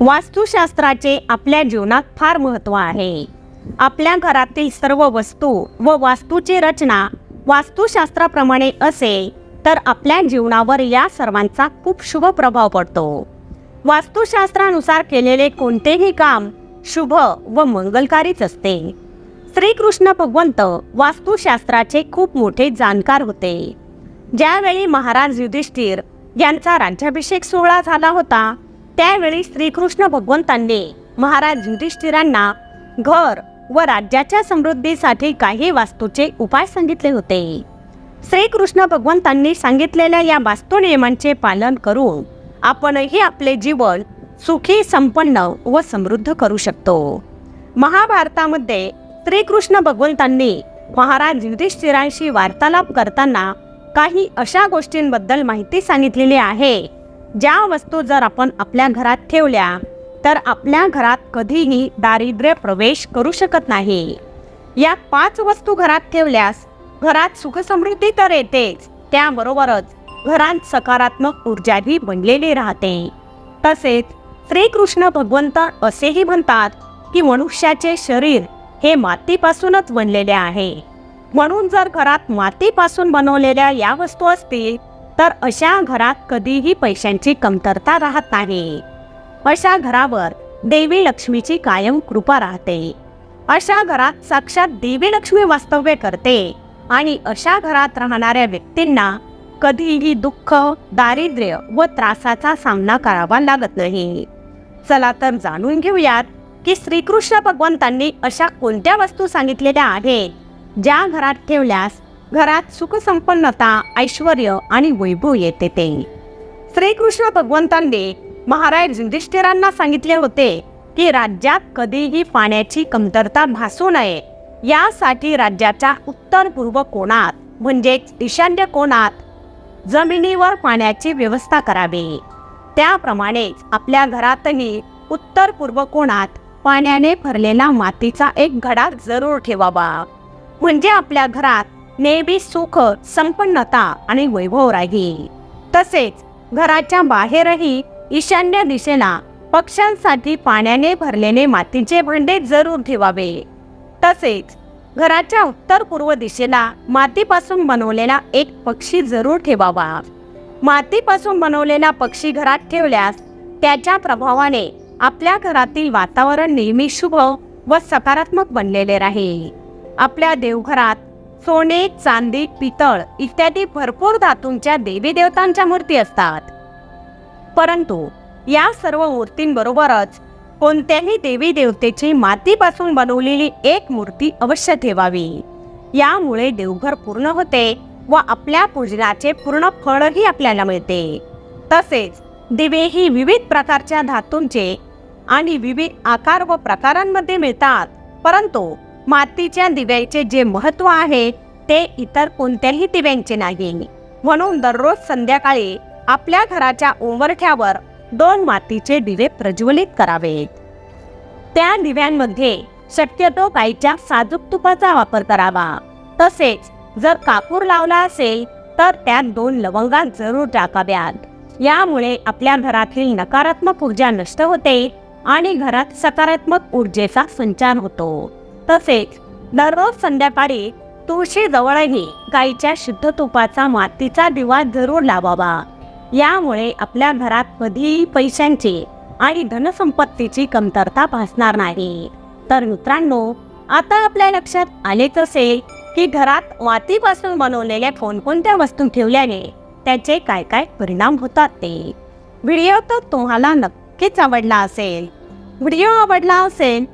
वास्तुशास्त्राचे आपल्या जीवनात फार महत्त्व आहे. आपल्या घरातील सर्व वस्तू व वास्तूची रचना वास्तुशास्त्राप्रमाणे असेल तर आपल्या जीवनावर या सर्वांचा खूप शुभ प्रभाव पडतो. वास्तुशास्त्रानुसार केलेले कोणतेही काम शुभ व मंगलकारीच असते. श्रीकृष्ण भगवंत वास्तुशास्त्राचे खूप मोठे जाणकार होते. ज्यावेळी महाराज युधिष्ठिर यांचा राज्याभिषेक सोहळा झाला होता त्यावेळी श्रीकृष्ण भगवंतांनी महाराज युधिष्ठिरांना घर व राज्याच्या समृद्धीसाठी काही वास्तूचे उपाय सांगितले होते. श्रीकृष्ण भगवंतांनी सांगितलेल्या या वास्तू नियमांचे पालन करून आपणही आपले जीवन सुखी संपन्न व समृद्ध करू शकतो. महाभारतामध्ये श्रीकृष्ण भगवंतांनी महाराज युधिष्ठिरांशी वार्तालाप करताना काही अशा गोष्टींबद्दल माहिती सांगितलेली आहे. ज्या वस्तू जर आपण आपल्या घरात ठेवल्या तर आपल्या घरात कधीही दारिद्र्य प्रवेश करू शकत नाही. या पाच वस्तू घरात ठेवल्यास घरात सुखसमृद्धी तर येतेच. त्याबरोबरच घरात सकारात्मक ऊर्जाही बनलेली राहते. तसेच श्रीकृष्ण भगवंत असेही म्हणतात की मनुष्याचे शरीर हे मातीपासूनच बनलेले आहे. म्हणून जर घरात मातीपासून बनवलेल्या या वस्तू असतील तर अशा घरात कधीही पैशांची कमतरता राहत नाही. अशा घरावर देवी लक्ष्मीची कायम कृपा राहते. अशा घरात साक्षात देवी लक्ष्मी वास्तव्य करते आणि अशा घरात राहणाऱ्या व्यक्तींना कधीही दुःख दारिद्र्य व त्रासाचा सामना करावा लागत नाही. चला तर जाणून घेऊयात की श्रीकृष्ण भगवंतांनी अशा कोणत्या वस्तू सांगितलेल्या आहेत ज्या घरात ठेवल्यास घरात सुखसंपन्नता ऐश्वर आणि वैभव येते ते. श्रीकृष्ण भगवंतांनी महाराज युधिष्ठिरांना सांगितले होते की राज्यात कधीही पाण्याची कमतरता भासू नये. यासाठी राज्याच्या उत्तर पूर्व कोणात म्हणजेच ईशान्य कोणात जमिनीवर पाण्याची व्यवस्था करावी. त्याप्रमाणेच आपल्या घरातही उत्तर पूर्व कोणात पाण्याने भरलेला मातीचा एक घडा जरूर ठेवावा. म्हणजे आपल्या घरात नेहमी सुख संपन्नता आणि वैभव राहील तसेच घराच्या बाहेरही ईशान्य दिशेला पक्ष्यांसाठी पाण्याने भरलेले मातीचे भांडे जरूर ठेवावे. तसेच घराच्या उत्तर पूर्व दिशेला मातीपासून बनवलेला एक पक्षी जरूर ठेवावा. मातीपासून बनवलेला पक्षी घरात ठेवल्यास त्याच्या प्रभावाने आपल्या घरातील वातावरण नेहमी शुभ व सकारात्मक बनलेले राहील. आपल्या देवघरात सोने चांदी पितळ इत्यादी भरपूर धातूंच्या देवी देवतांच्या मूर्ती असतात. परंतु या सर्व मूर्तींबरोबरच कोणत्याही देवी देवतेची मातीपासून बनवलेली एक मूर्ती अवश्य ठेवावी. यामुळे देवघर पूर्ण होते व आपल्या पूजनाचे पूर्ण फळही आपल्याला मिळते. तसेच दिवे ही विविध प्रकारच्या धातूंचे आणि विविध आकार व प्रकारांमध्ये मिळतात. परंतु मातीच्या दिव्याचे जे महत्त्व आहे ते इतर कोणत्याही दिव्यांचे नाही. म्हणून दररोज संध्याकाळी आपल्या घराच्या उंबरठ्यावर दोन मातीचे दिवे प्रज्वलित करावेत त्या दिव्यांमध्ये शक्यतो गाईच्या साजूक तुपाचा वापर करावा. तसेच जर कापूर लावला असेल तर त्यात दोन लवंगा जरूर टाकाव्यात. यामुळे आपल्या घरातील नकारात्मक ऊर्जा नष्ट होते आणि घरात सकारात्मक ऊर्जेचा संचार होतो. तसेच दररोज संध्याकाळी तुळशी जवळही गाईच्या शुद्ध तुपाचा मातीचा दिवा जरूर लावावा. यामुळे आपल्या घरात कधीही पैशांची आणि धनसंपत्तीची कमतरता भासणार नाही. तर मित्रांनो आता आपल्या लक्षात आलेच असेल की घरात मातीपासून बनवलेल्या कोणकोणत्या वस्तू ठेवल्याने त्याचे काय काय परिणाम होतात ते. व्हिडिओ तर तुम्हाला नक्कीच आवडला असेल. व्हिडिओ आवडला असेल